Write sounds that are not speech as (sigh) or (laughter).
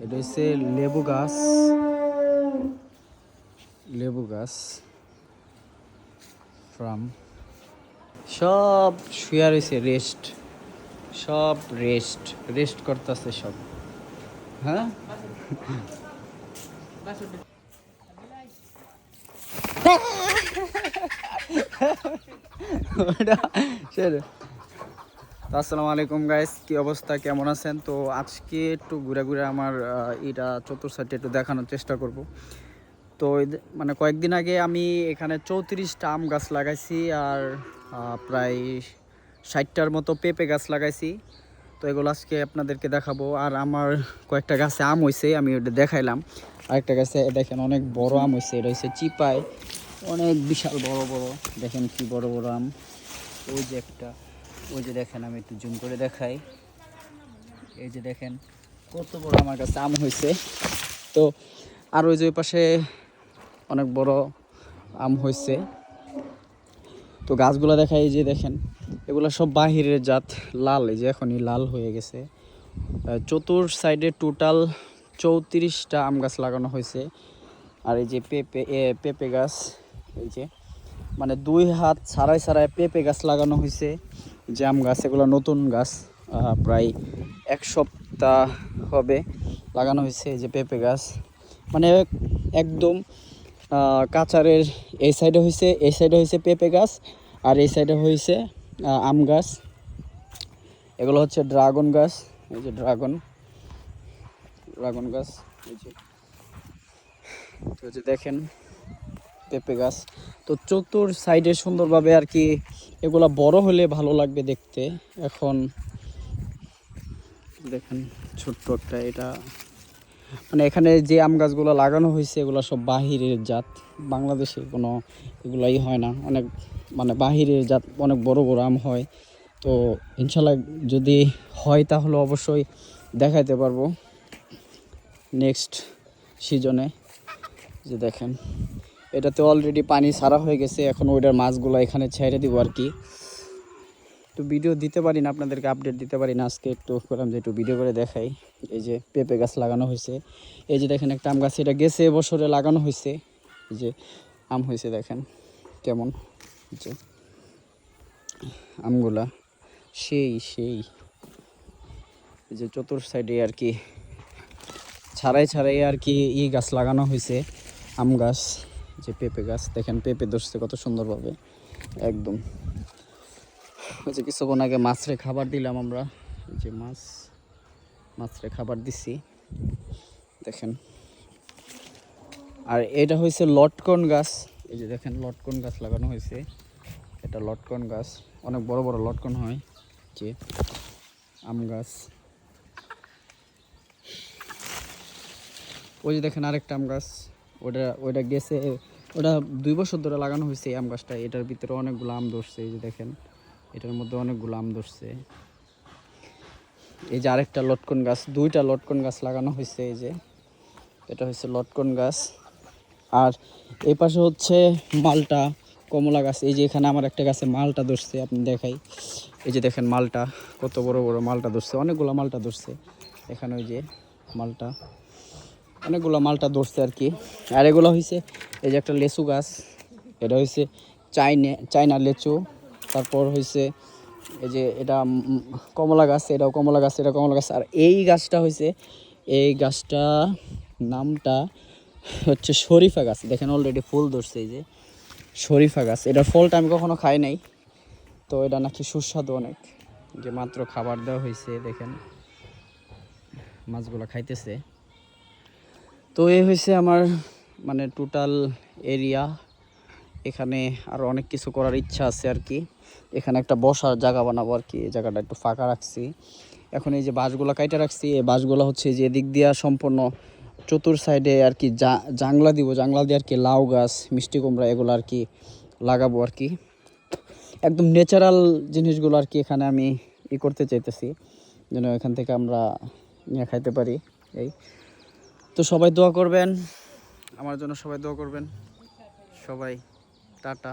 এটা হচ্ছে লেবু গাছ। লেবু গাছ ফ্রাম সব শুয়ে রয়েছে রেস্ট সব রেস্ট রেস্ট করতেছে সব। হ্যাঁ? (laughs) ওটা তো আসসালামু আলাইকুম গাইস কি অবস্থা? কেমন আছেন? তো আজকে একটু ঘুরে ঘুরে আমার এটা চতুর সাইডে একটু দেখানোর চেষ্টা করব। তো মানে কয়েকদিন আগে আমি এখানে চৌত্রিশটা আম গাছ লাগাইছি আর প্রায় ষাটটার মতো পেঁপে গাছ লাগাইছি। তো এগুলো আজকে আপনাদেরকে দেখাবো। আর আমার কয়েকটা গাছে আম হয়েছে আমি ওটা দেখাইলাম। আরেকটা গাছে দেখেন অনেক বড় আম হয়েছে এটা হচ্ছে চিপায় অনেক বিশাল বড় বড়, দেখেন কি বড় বড় আম। ওই যে একটা। ওই যে দেখেন, আমি একটু জুম করে দেখাই। এই যে দেখেন, কত বড় আমার কাছে আম হয়েছে। তো আর ওই যে ওই পাশে অনেক বড় আম হয়েছে। তো গাছগুলো দেখাই, এই যে দেখেন, এগুলো সব বাহিরের জাত, লাল, এই যে এখনই লাল হয়ে গেছে। চতুর সাইডে টোটাল চৌত্রিশটা আম গাছ লাগানো হয়েছে। আর এই যে পেঁপে পেঁপে গাছ, এই যে মানে দুই হাত ছাড়াই ছাড়াই পেঁপে গাছ লাগানো হয়েছে। আম গাছ, এগুলো নতুন গাছ প্রায় এক সপ্তাহ হবে লাগানো হয়েছে যে পেঁপে গাছ। মানে একদম কাচারের এই সাইডে হয়েছে, এই সাইডে হয়েছে পেঁপে গাছ, আর এই সাইডে হয়েছে আম গাছ। এগুলো হচ্ছে ড্রাগন গাছ, এই যে ড্রাগন ড্রাগন গাছ, এই যে। দেখেন, পেঁপে গাছ। তো চতুর সাইডে সুন্দরভাবে আর কি এগুলা বড় হলে ভালো লাগবে দেখতে। এখন দেখেন ছোট্ট একটা এটা। মানে এখানে যে আম গাছগুলো লাগানো হয়েছে, এগুলো সব বাহিরের জাত। বাংলাদেশে কোনো এগুলাই হয় না। অনেক মানে বাহিরের জাত, অনেক বড় বড় আম হয়। তো ইনশাল্লাহ যদি হয় তাহলে অবশ্যই দেখাইতে পারব। নেক্সট সিজনে যে দেখেন এটাতে অলরেডি পানি সারা হয়ে গেছে, এখন ওইটার মাছগুলো এখানে ছেড়ে দিব আর কি। তো ভিডিও দিতে পারি না, আপনাদেরকে আপডেট দিতে পারি না, আজকে একটু করলাম যে একটু ভিডিও করে দেখাই। এই যে পেঁপে গাছ লাগানো হয়েছে। এই যে দেখেন একটা আম গাছ, এটা গেছে বছরে লাগানো হয়েছে। এই যে আম হয়েছে, দেখেন কেমন। যে আমগুলা, সেই সেই। এই যে চতুর সাইডে আর কি, ছাড়াই ছাড়াই আর কি ই গাছ লাগানো হয়েছে, আম গাছ। যে পেঁপে গাছ, দেখেন পেঁপে ধরছে কত সুন্দরভাবে, একদম। ওই যে কিছুক্ষণ আগে মাছরে খাবার দিলাম আমরা যে মাছ, মাছরে খাবার দিছি, দেখেন। আর এটা হয়েছে লটকন গাছ, এই যে দেখেন লটকন গাছ লাগানো হয়েছে এটা লটকন গাছ, অনেক বড় বড় লটকন হয় যে আম গাছ। ওই যে দেখেন আরেকটা আম গাছ ওটা ওইটা গেছে ওটা দুই বছর ধরে লাগানো হয়েছে এই আম গাছটা। এটার ভিতরে অনেকগুলো আম ধরছে, এই যে দেখেন। এটার মধ্যে অনেকগুলো আম ধরছে। এই যে আরেকটা লটকন গাছ, দুইটা লটকন গাছ লাগানো হয়েছে এই যে। এটা হচ্ছে লটকন গাছ। আর এই পাশে হচ্ছে মালটা, কমলা গাছ। এই যে এখানে আমার একটা গাছে মালটা ধরছে, আপনি দেখাই। এই যে দেখেন মালটা, কত বড় বড় মালটা ধরছে, অনেকগুলো মালটা ধরছে। এখানে ওই যে মালটা। অনেকগুলো মালটা ধরছে আর কি। আর এগুলো হয়েছে এই যে একটা লেচু গাছ, এটা হয়েছে চাইনে, চাইনা লেচু, তারপর হয়েছে এই যে এটা কমলা গাছ, এটাও কমলা গাছ এটা কমলা গাছ, আর এই গাছটা হয়েছে এই গাছটা নামটা হচ্ছে শরীফা গাছ। দেখেন অলরেডি ফুল ধরছে এই যে শরীফা গাছ। এটার ফলটা আমি কখনো খাই নাই, তো এটা নাকি সুস্বাদু অনেক। যে মাত্র খাবার দেওয়া হয়েছে দেখেন, মাছগুলো খাইতেছে। তো এই হয়েছে আমার মানে টোটাল এরিয়া এখানে আরও অনেক কিছু করার ইচ্ছা আছে আর কি। এখানে একটা বসার জায়গা বানাবো আর কি, এই জায়গাটা একটু ফাঁকা রাখছি। এখন এই যে বাঁশগুলো কাইটে রাখছি, এই বাঁশগুলো হচ্ছে যে দিক দিয়া সম্পূর্ণ চতুর সাইডে আর কি জাংলা দিব, জাংলা দিয়ে আর কি লাউ গাছ, মিষ্টি কুমড়া এগুলো আর কি লাগাবো আর কি। একদম ন্যাচারাল জিনিসগুলো আর কি এখানে আমি ই করতে চাইতেছি, যেন এখান থেকে আমরা নিয়ে খাইতে পারি, এই। তো সবাই দোয়া করবেন। আমার জন্য সবাই দোয়া করবেন। সবাই টাটা।